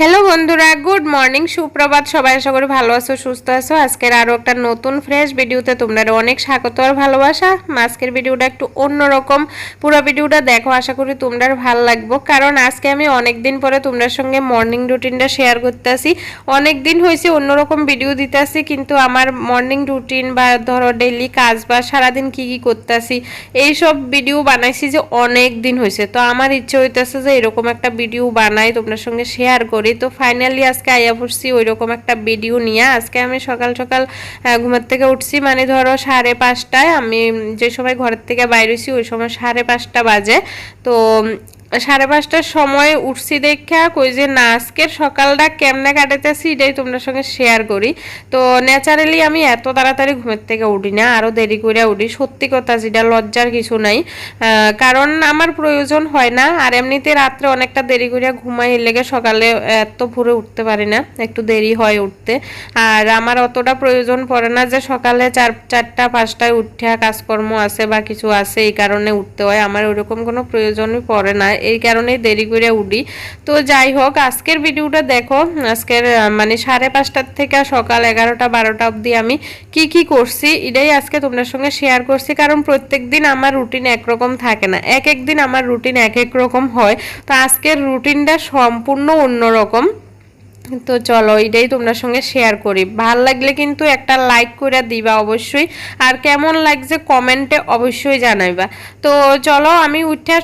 Hello বন্ধুরা, good morning, সুপ্রভাত। সবাই আশা করি ভালো আছো, সুস্থ আছো। আজকের আরও একটা নতুন ফ্রেশ ভিডিওতে তোমরা অনেক স্বাগত আর ভালোবাসা। আজকের ভিডিওটা একটু অন্যরকম। পুরো ভিডিওটা দেখো, আশা করি তোমরা ভালো লাগবো। কারণ আজকে আমি অনেক দিন পরে তোমরা সঙ্গে মর্নিং রুটিনটা শেয়ার করতেছি অনেক দিন হয়েছে অন্যরকম ভিডিও দিতেছি কিন্তু আমার মর্নিং রুটিন বা ধরো ডেইলি কাজ বা সারাদিন কি কি করতেছি এইসব ভিডিও বানাইছি যে অনেক দিন হয়েছে। তো আমার ইচ্ছে হইতেছে যে এরকম একটা ভিডিও বানাই তোমার সঙ্গে শেয়ার করি। তো ফাইনালি আজকে আইয়া পড়ছি ওই রকম একটা ভিডিও নিয়ে। আজকে আমি সকাল সকাল ঘুমের থেকে উঠছি মানে ধরো সাড়ে পাঁচটায়। আমি যে সময় ঘরের থেকে বাইরেছি ওই সময় সাড়ে পাঁচটা বাজে। তো সাড়ে পাঁচটার সময় উঠছি দেখা, কই যে, না, আজকের সকালটা কেমনে কাটাতেছি এটাই তোমার সঙ্গে শেয়ার করি। তো ন্যাচারালি আমি এত তাড়াতাড়ি ঘুমের থেকে উঠি না আরও দেরি করে উঠি। সত্যি কথা, যেটা লজ্জার কিছু নাই। কারণ আমার প্রয়োজন হয় না, আর এমনিতে রাত্রে অনেকটা দেরি করে ঘুমাই লেগে সকালে এত ভোরে উঠতে পারি না, একটু দেরি হয় উঠতে। আর আমার অতটা প্রয়োজন পড়ে না যে, সকালে চার, চারটা, পাঁচটায় উঠে কাজকর্ম আছে বা কিছু আছে, এই কারণে উঠতে হয়। আমার ওরকম কোনো প্রয়োজনই পড়ে না। এই কারণে দেরি করে উঠি। তো যাই হোক, আজকের ভিডিওটা দেখো, আজকের মানে সাড়ে পাঁচটার থেকে সকাল এগারোটা, বারোটা অবধি আমি কি কি করছি, এটাই আজকে তোমাদের সঙ্গে শেয়ার করছি। কারণ প্রত্যেক দিন আমার রুটিন একরকম থাকে না। এক এক দিন আমার রুটিন এক এক রকম হয়। তো আজকের রুটিনটা সম্পূর্ণ অন্যরকম। তো চলো এটাই তোমার সঙ্গে শেয়ার করি। ভালো লাগলে কিন্তু একটা লাইক করে দিবা অবশ্যই। আর কেমন লাগছে কমেন্টে অবশ্যই জানাইবা। তো চলো আমি উঠে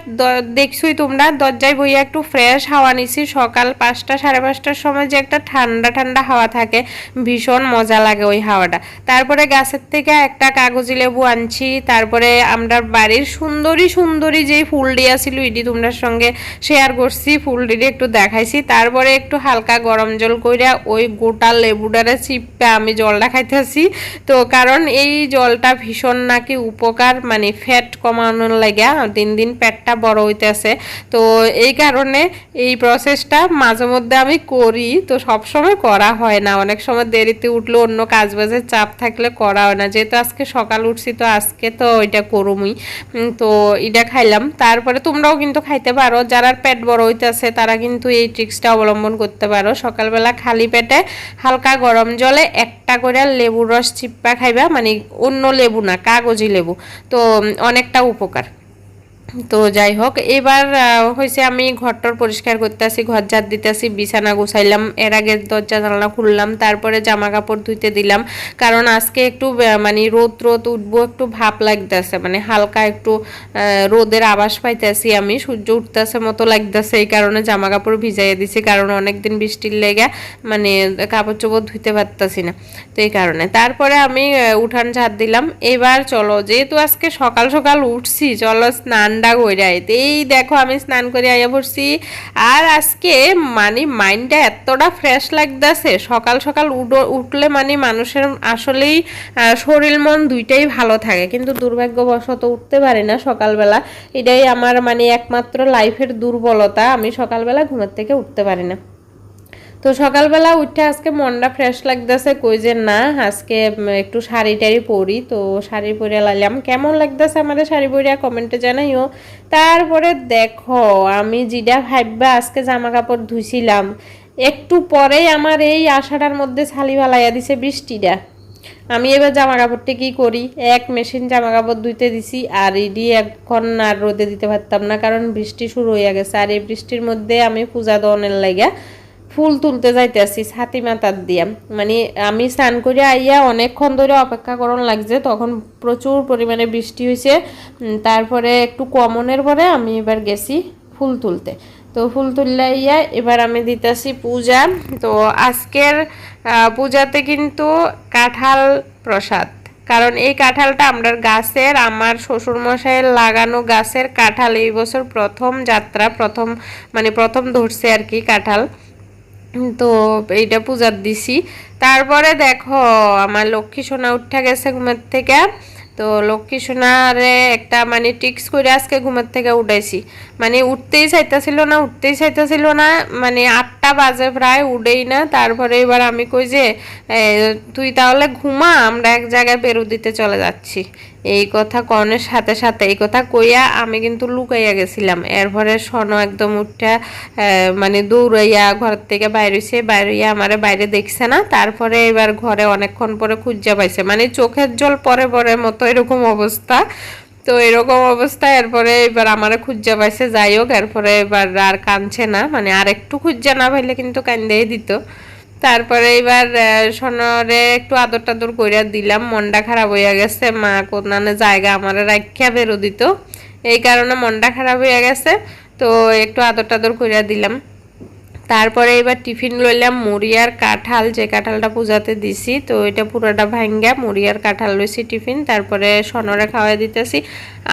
দেখছই তোমরা। দরজায় বইয়া একটু ফ্রেশ হাওয়া নিছি। সকাল পাঁচটা, সাড়ে পাঁচটার সময় যে একটা ঠান্ডা ঠান্ডা হাওয়া থাকে, ভীষণ মজা লাগে ওই হাওয়াটা। তারপরে গাছের থেকে একটা কাগজি লেবু আনছি। তারপরে আমরা বাড়ির সুন্দরী সুন্দরী যেই ফুল ছিল ইডি তোমরা সঙ্গে শেয়ার করছি। ফুলটির একটু দেখাইছি। তারপরে একটু হালকা গরম জল কইরা ওই গোটা লেবুটারে চিপে আমি জলটা খাইতেছি। তো কারণ এই জলটা ভীষণ নাকি উপকার মানে ফ্যাট কমানোর লাগে দিন দিন পেটটা বড় হইতেছে। তো এই কারণে এই প্রসেসটা মাঝে মধ্যে আমি করি, তো সব সময় করা হয় না। অনেক সময় দেরিতে উঠলে অন্য কাজ বাজের চাপ থাকলে করা হয় না। যেহেতু আজকে সকাল উঠছি, তো আজকে তো এটা করুমই। তো এটা খাইলাম। তারপরে তোমরাও কিন্তু খাইতে পারো। যারা পেট বড় হইতেছে, তারা কিন্তু এই ট্রিক্সটা অবলম্বন করতে পারো। সকালবেলা খালি পেটে হালকা গরম জলে একটা করে লেবুর রস চিপ্পা খাইবা মানে অন্য লেবু না, কাগজি লেবু। তো অনেকটা উপকার। তো যাই হোক, এবার হয়েছে আমি ঘরটর পরিষ্কার করতেছি, ঘর ঝাড় দিতেছি, বিছানা গুছাইলাম, এর আগে দরজা জানালা খুললাম, তারপরে জামা কাপড় ধুইতে দিলাম, কারণ আজকে একটু মানে রোদ রোদ উঠবো, একটু ভাব লাগতেছে মানে হালকা একটু রোদের আবাস পাইতেছি আমি, সূর্য উঠতেছে মতো লাগতেছে, এই কারণে জামা কাপড় ভিজাইয়ে দিছি, কারণ অনেকদিন বৃষ্টির লেগে মানে কাপড় চোপড় ধুইতে পারতাছি না, তো এই কারণে। তারপরে আমি উঠান ঝাড় দিলাম, এবার চলো, যেহেতু আজকে সকাল সকাল উঠছি, চলো স্নানটা করে আইতে এই দেখো আমি স্নান করে আইয়া পড়ছি। আর আজকে মানে মাইন্ডটা এতটা ফ্রেশ লাগতেছে, সকাল সকাল উঠো- উঠলে মানে মানুষের আসলেই শরীর মন দুইটাই ভালো থাকে। কিন্তু দুর্ভাগ্যবশত উঠতে পারি না সকালবেলা। এটাই আমার মানে একমাত্র লাইফের দুর্বলতা। আমি সকালবেলা ঘুমের থেকে উঠতে পারি না। তো সকালবেলা উঠে আজকে মনটা ফ্রেশ লাগতেছে, কই যে না, আজকে একটু শাড়ি টাড়ি পরি, তো শাড়ি পরে লাইলাম। কেমন লাগতেছে আমাদের শাড়ি পরিয়া কমেন্টে জানাইও। তারপরে দেখো, আমি যেটা ভাববা আজকে জামা কাপড় ধুইছিলাম, একটু পরেই আমার এই আশাটার মধ্যে ছালি ভালাইয়া দিছে বৃষ্টিটা। আমি এবার জামা কাপড়টা কি করি? এক মেশিন জামা কাপড় ধুইতে দিছি, আর এডি এখন আর রোদে দিতে পারতাম না, কারণ বৃষ্টি শুরু হয়ে গেছে। আর এই বৃষ্টির মধ্যে আমি পূজা দনের লাগা ফুল তুলতে যাইতেছি, ছাতি মাতার দিয়া। মানে আমি স্নান করে আইয়া অনেকক্ষণ ধরে অপেক্ষা করন লাগছে, তখন প্রচুর পরিমাণে বৃষ্টি হয়েছে তারপরে একটু কমনের পরে আমি এবার গেছি ফুল তুলতে। তো ফুল তুললে ইয়া এবার আমি দিতেছি পূজা। তো আজকের পূজাতে কিন্তু কাঁঠাল প্রসাদ। কারণ এই কাঁঠালটা আমরা গাছের, আমার শ্বশুর মশাইয়ের লাগানো গাছের কাঁঠাল এই বছর প্রথম যাত্রা, প্রথম মানে প্রথম ধরছে আর কি কাঁঠাল। তো এইটা পূজার দিছি। তারপরে দেখো, আমার লক্ষ্মী সোনা উঠে গেছে ঘুমের থেকে। তো লক্ষ্মী সোনারে একটা মানে টিক্স করে আজকে ঘুমের থেকে উঠাইছি। মানে উঠতেই চাইতেছিল না, উঠতেই চাইতেছিল না মানে আটটা বাজে প্রায়, উঠেই না। তারপরে এবার আমি কই যে তুই তাহলে ঘুমা, আমরা এক জায়গায় পেরু দিতে চলে যাচ্ছি। এই কথা কনের সাথে সাথে, এই কথা কইয়া আমি কিন্তু লুকাইয়া গেছিলাম। এরপরে সন একদম উঠা মানে দৌড়াইয়া ঘর থেকে বাইরেছে বাইরিয়া আমারে বাইরে দেখছে না। তারপরে এবার ঘরে অনেকক্ষণ পরে খুঁজা পাইছে। মানে চোখের জল পরে পরে মতো এরকম অবস্থা। তো এরকম অবস্থা এরপরে এবার আমারে খুঁজা পাইছে যাই হোক এরপরে এবার আর কাঁদছে না মানে আর একটু খুঁজা না পাইলে কিন্তু কান্দেই দিত। তারপরে এবার সোনরে একটু আদর টাদর কইরা দিলাম, মনটা খারাপ হইয়া গেছে, মা কোনানে জায়গা আমার রাখিয়া বেরো দিত। এই কারণে মনটা খারাপ হইয়া গেছে, তো একটু আদর টাদর কইরা দিলাম। তারপরে এবার টিফিন লইলাম মরিয়ার কাঁঠাল, যে কাঁঠালটা পূজাতে দিছি, তো এটা পুরোটা ভাঙ্গা, মুড়িয়ার কাঁঠাল লইছি টিফিন, তারপরে সনরে খাওয়াই দিতেছি।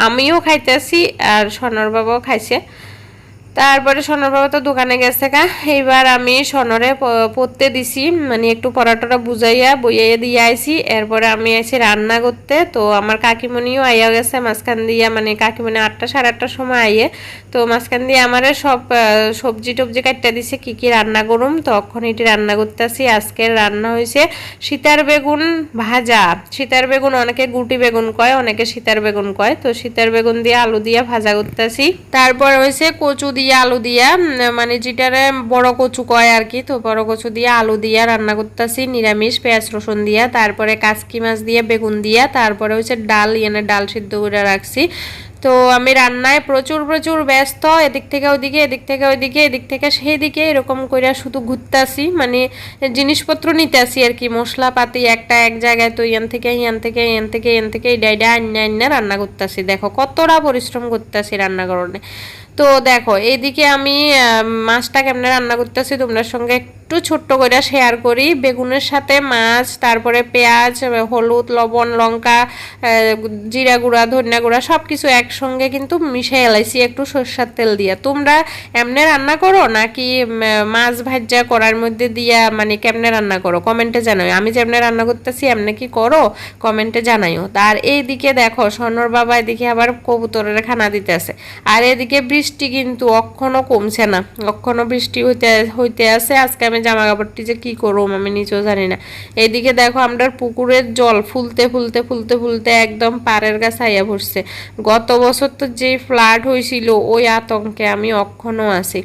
আমিও খাইতেছি আর সনর বাবাও খাইছে। তারপরে সোনার বাবা তো দোকানে গেছে কা এইবার আমি সোনরে পড়তে দিছি মানে একটু পরাটাটা বুঝাইয়া, বইয়াইয়া দিয়ে আইছি। এরপরে আমি আইছি রান্না করতে। তো আমার কাকিমণিও আইয়া গেছে মাঝখান দিয়া মানে কাকিমণি আটটা, সাড়ে আটটার সময় আইয়ে। তো মাঝখান দিয়ে আমারে সব সবজি টবজি কাটতে দিছে, কি কি রান্না করুম। তখন এটি রান্না করতেছি। আজকের রান্না হয়েছে সীতার বেগুন ভাজা। সীতার বেগুন অনেকে গুটি বেগুন কয়, অনেকে সীতার বেগুন কয়। তো সীতার বেগুন দিয়ে আলু দিয়ে ভাজা করতেছি। তারপর হয়েছে কচু দিয়ে দিয়ে আলু দিয়া মানে যেটারে বড় কচু কয় আর কি তো বড় কচু দিয়ে আলু দিয়া রান্না করতেছি, নিরামিষ, পেঁয়াজ, রসুন দিয়া, তারপরে কাসকি মাছ দিয়ে, বেগুন দিয়া, তারপরে হচ্ছে ডাল ইয়ানে ডাল সিদ্ধ করে রাখছি। তো আমি রান্নায় প্রচুর প্রচুর ব্যস্ত, এদিক থেকে ওদিকে, এদিক থেকে ওইদিকে এদিক থেকে সেই দিকে এরকম করে শুধু ঘুরতে মানে জিনিসপত্র নিতে আসি আর কি মশলাপাতি একটা এক জায়গায় তো ইয়ান থেকে ইয়ান থেকে ইয়ান থেকে ইয়ান থেকে এই ডাইডা আন্না আন্না রান্না করতেছি। দেখো কতটা পরিশ্রম করতেছি রান্না করণে তো দেখো এইদিকে আমি মাছটা কেমনে রান্না করতেছি, তোমার সঙ্গে একটু ছোট্ট করে শেয়ার করি। বেগুনের সাথে মাছ, তারপরে পেঁয়াজ, হলুদ, লবণ, লঙ্কা জিরা গুঁড়া, ধনিয়া গুঁড়া সব কিছু একসঙ্গে কিন্তু মিশিয়ে এলাইছি একটু সর্ষার তেল দিয়ে। তোমরা এমনি রান্না করো নাকি মাছ ভাজা করার মধ্যে দিয়া মানে কেমনে রান্না করো? কমেন্টে জানাই আমি যেমনি রান্না করতেছি, এমনি কি করো? কমেন্টে জানাইও। আর এইদিকে দেখো স্বর্ণর বাবা এদিকে আবার কবুতরের খানা দিতে আছে আর এদিকে বৃষ্টি কিন্তু অক্ষণও কমছে না অক্ষণও বৃষ্টি হইতে হইতে আছে। আজকে আমি জামা কাপড়টি যে কী করব আমি নিজেও জানি না। এদিকে দেখো আমরা পুকুরের জল ফুলতে ফুলতে ফুলতে ফুলতে একদম পাড়ের গাছ আইয়া পড়ছে। গত বছর তো যে ফ্লাড হয়েছিল ওই আতঙ্কে আমি অক্ষণও আছি।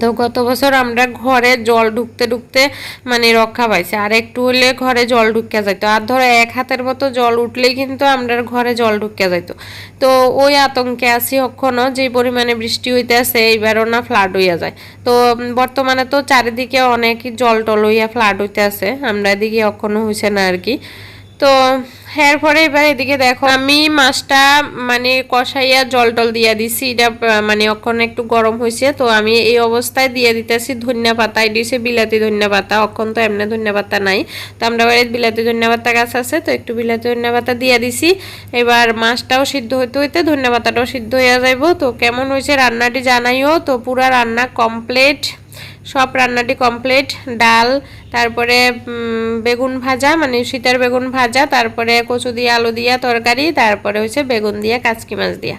তো গত বছর আমরা ঘরে জল ঢুকতে ঢুকতে মানে রক্ষা পাইছি। আর একটু হলে ঘরে জল ঢুকিয়া যাইতো। আর ধরো এক হাতের মতো জল উঠলেই কিন্তু আমরা ঘরে জল ঢুকিয়া যাইতো। তো ওই আতঙ্কে আছি এখনও যে পরিমাণে বৃষ্টি হইতে আছে এইবারও না ফ্লাড হইয়া যায়। তো বর্তমানে তো চারিদিকে অনেক জল টল হইয়া ফ্লাড হইতে আছে আমরা এদিকে এখনও হয়েছে না আর কি। তো এরপরে এবার এদিকে দেখো, আমি মাছটা মানে কষাইয়া জল টল দিয়ে দিছি। এটা মানে অক্ষণ একটু গরম হয়েছে তো আমি এই অবস্থায় দিয়ে দিতেছি ধনিয়া পাতা। এটি হচ্ছে বিলাতি ধনিয়া পাতা। অক্ষণ তো এমনি ধনিয়া পাতা নাই। তো আমরা বাড়ির বিলাতি ধনিয়া পাতা গাছ আছে, তো একটু বিলাতি ধনিয়া পাতা দিয়ে দিছি। এবার মাছটাও সিদ্ধ হইতে হইতে ধনিয়া পাতাটাও সিদ্ধ হইয়া যাইব। তো কেমন হয়েছে রান্নাটি জানাইও। তো পুরা রান্না কমপ্লিট। সব রান্নাটি কমপ্লিট ডাল, তারপরে বেগুন ভাজা মানে শীতের বেগুন ভাজা, তারপরে কচু দিয়ে আলু দিয়া তরকারি, তারপরে হচ্ছে বেগুন দিয়া কাচকি মাছ দিয়া।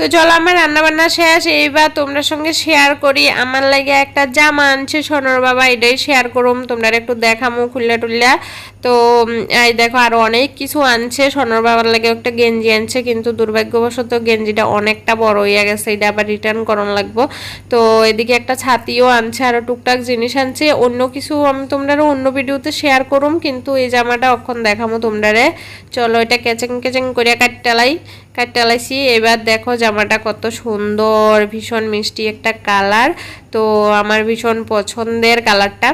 তো চলো আমার রান্নাবান্না শেষ। এইবার তোমরা সঙ্গে শেয়ার করি। আমার লাগে একটা জামা আনছে সোনর বাবা, এটাই শেয়ার করুম। তোমরা একটু দেখামো খুললা টুল্লা। তো এই দেখো আরও অনেক কিছু আনছে। সোনর বাবার লাগে একটা গেঞ্জি আনছে, কিন্তু দুর্ভাগ্যবশত গেঞ্জিটা অনেকটা বড় হইয়া গেছে। এটা আবার রিটার্ন করন লাগবো। তো, এদিকে একটা ছাতিও আনছে আরও টুকটাক জিনিস আনছে। অন্য কিছু আমি তোমরা অন্য ভিডিওতে শেয়ার করুম, কিন্তু এই জামাটা অক্ষণ দেখামো তোমরা চলো, এটা কেচেং কেচেং করে কাটটালাই কাটটালাইছি এবার দেখো জামাটা কত সুন্দর, ভীষণ মিষ্টি একটা কালার। তো আমার ভীষণ পছন্দের কালারটা।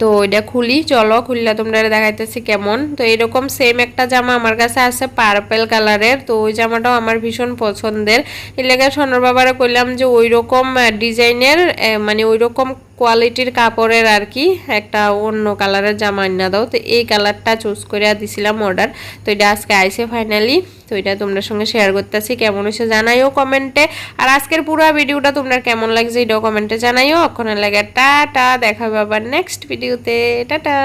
তো ওইটা খুলি, চলো খুললে তোমরা দেখাইতেছি কেমন। তো এরকম সেম একটা জামা আমার কাছে আছে পার্পেল কালারের তো ওই জামাটাও আমার ভীষণ পছন্দের। এলাকায় সোনার বাবারা করলাম যে ওই রকম ডিজাইনের মানে ওই রকম কোয়ালিটির কাপড়ের আর কি, একটা অন্য কালারের জামা আনা দাও। তো এই কালারটা চুজ করে দিছিলাম অর্ডার তো এটা আজকে আইসে ফাইনালি তো এটা তোমার সঙ্গে শেয়ার করতেছি, কেমন হয়েছে জানাইও কমেন্টে। আর আজকের পুরো ভিডিওটা তোমরা কেমন লাগছে এটাও কমেন্টে জানাইও। অক্ষণের লাগে টাটা, দেখা হবে আবার নেক্সট ভিডিওতে টাটা!